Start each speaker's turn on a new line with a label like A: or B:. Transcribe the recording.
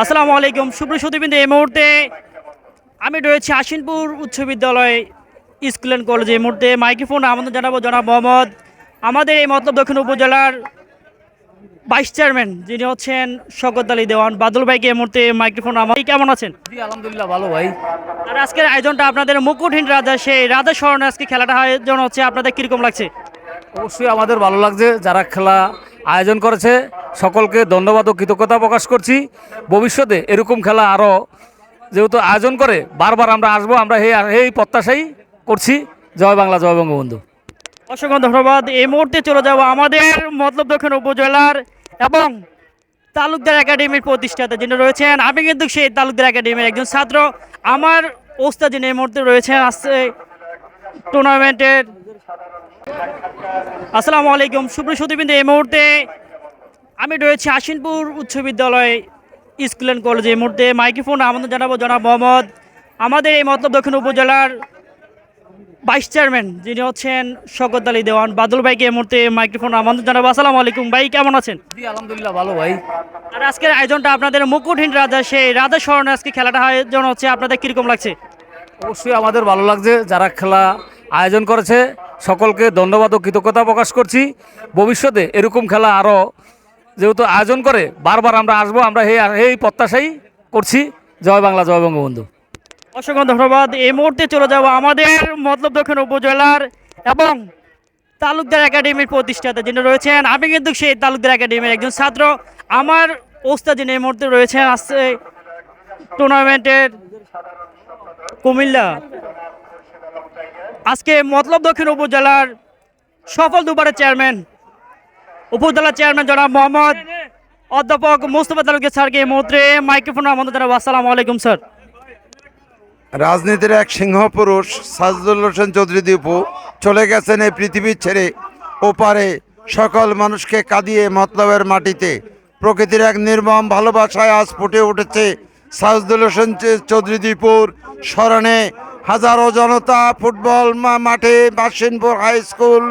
A: আসসালামু আলাইকুম সুপ্রিয় সুদীবিন্দু এই মুহূর্তে আমি রয়েছি আশিনপুর উচ্চ বিদ্যালয় স্কুল অ্যান্ড কলেজে। এই মুহূর্তে মাইক্রোফোন আমন্ত্রণ জানাব জনাব মোহাম্মদ আমাদের এই মতলব দক্ষিণ উপজেলার ভাইস চেয়ারম্যান যিনি হচ্ছেন শকত আলী দেওয়ান। বাদল ভাইকে এই মুহূর্তে মাইক্রোফোন আমার কেমন আছেন?
B: জি আলহামদুলিল্লাহ ভালো ভাই।
A: আর আজকের আয়োজনটা আপনাদের মুকুটহীন রাজা সেই রাজা স্মরণে আজকে খেলাটা আয়োজন হচ্ছে আপনাদের কীরকম লাগছে?
B: অবশ্যই আমাদের ভালো লাগছে। যারা খেলা আয়োজন করেছে সকলকে ধন্যবাদ ও কৃতজ্ঞতা প্রকাশ করছি। ভবিষ্যতে এরকম খেলা আরও যেহেতু আয়োজন করে, বারবার আমরা আসব, আমরা এই এই প্রত্যাশাই করছি। জয় বাংলা, জয় বঙ্গবন্ধু।
A: অসংখ্য ধন্যবাদ। এই মুহূর্তে চলে যাব আমাদের মতলব দক্ষিণ উপজেলার এবং তালুকদার একাডেমির প্রতিষ্ঠাতা যিনি রয়েছেন। আমি কিন্তু সেই তালুকদার একাডেমির একজন ছাত্র। আমার ওস্তাদ যিনি এই মুহূর্তে রয়েছেন আসছে টুর্নামেন্টের আসসালামু আলাইকুম। সুপ্রিয় সুদীবিন্দু এই মুহূর্তে আমি রয়েছি আশিনপুর উচ্চ বিদ্যালয় স্কুল অ্যান্ড কলেজে এই মুহূর্তে মাইক্রোফোন আমন্ত্রণ জানাব জনাব মোহাম্মদ। আমাদের এই মতলব দক্ষিণ উপজেলার ভাইস চেয়ারম্যান যিনি হচ্ছেন শকত আলী দেওয়ান। বাদল ভাইকে এই মুহূর্তে মাইক্রোফোন আমন্ত্রণ জানাব। আসসালামু আলাইকুম ভাই কেমন আছেন?
B: জি আলহামদুলিল্লাহ ভালো ভাই।
A: আর আজকের আয়োজনটা আপনাদের মুকুটহীন রাজা সেই রাজা স্মরণে আজকে খেলাটা আয়োজন হচ্ছে আপনাদের কীরকম লাগছে?
B: অবশ্যই আমাদের ভালো লাগছে। যারা খেলা আয়োজন করেছে সকলকে ধন্যবাদ ও কৃতজ্ঞতা প্রকাশ করছি। ভবিষ্যতে এরকম খেলা আরও যেহেতু আয়োজন করে, বারবার আমরা আসব, আমরা এই এই প্রত্যাশাই করছি। জয় বাংলা, জয় বঙ্গবন্ধু।
A: অসংখ্য ধন্যবাদ। এই মুহূর্তে চলে যাব আমাদের মতলব দক্ষিণ উপজেলার এবং তালুকদার একাডেমির প্রতিষ্ঠাতা যিনি রয়েছেন। আমি কিন্তু সেই তালুকদার একাডেমির একজন ছাত্র। আমার ওস্তাদ যিনি এই মুহূর্তে রয়েছেন আসছে টুর্নামেন্টের কুমিল্লা। আজকে মতলব দক্ষিণ উপজেলার সফল দুবারের চেয়ারম্যান উপজেলা চেয়ারম্যান জনাব মোহাম্মদ অধ্যাপক মুস্তফা তালুকের স্যারকে এই মুহূর্তে মাইক্রোফোন আমন্ত্রণ জানাব। আসসালামু আলাইকুম, স্যার।
C: রাজনীতির এক সিংহ পুরুষ সাজদুল হোসেন চৌধুরী দীপু চলে গেছেন এই পৃথিবীর ছেড়ে ওপারে সকল মানুষকে কাঁদিয়ে মতলবের মাটিতে। প্রকৃতির এক নির্মম ভালোবাসায় আজ ফুটে উঠেছে সাজদুল হোসেন চৌধুরী দীপুর স্মরণে। হাজারো জনতা ফুটবল মাঠে বাসিনপুর হাই স্কুল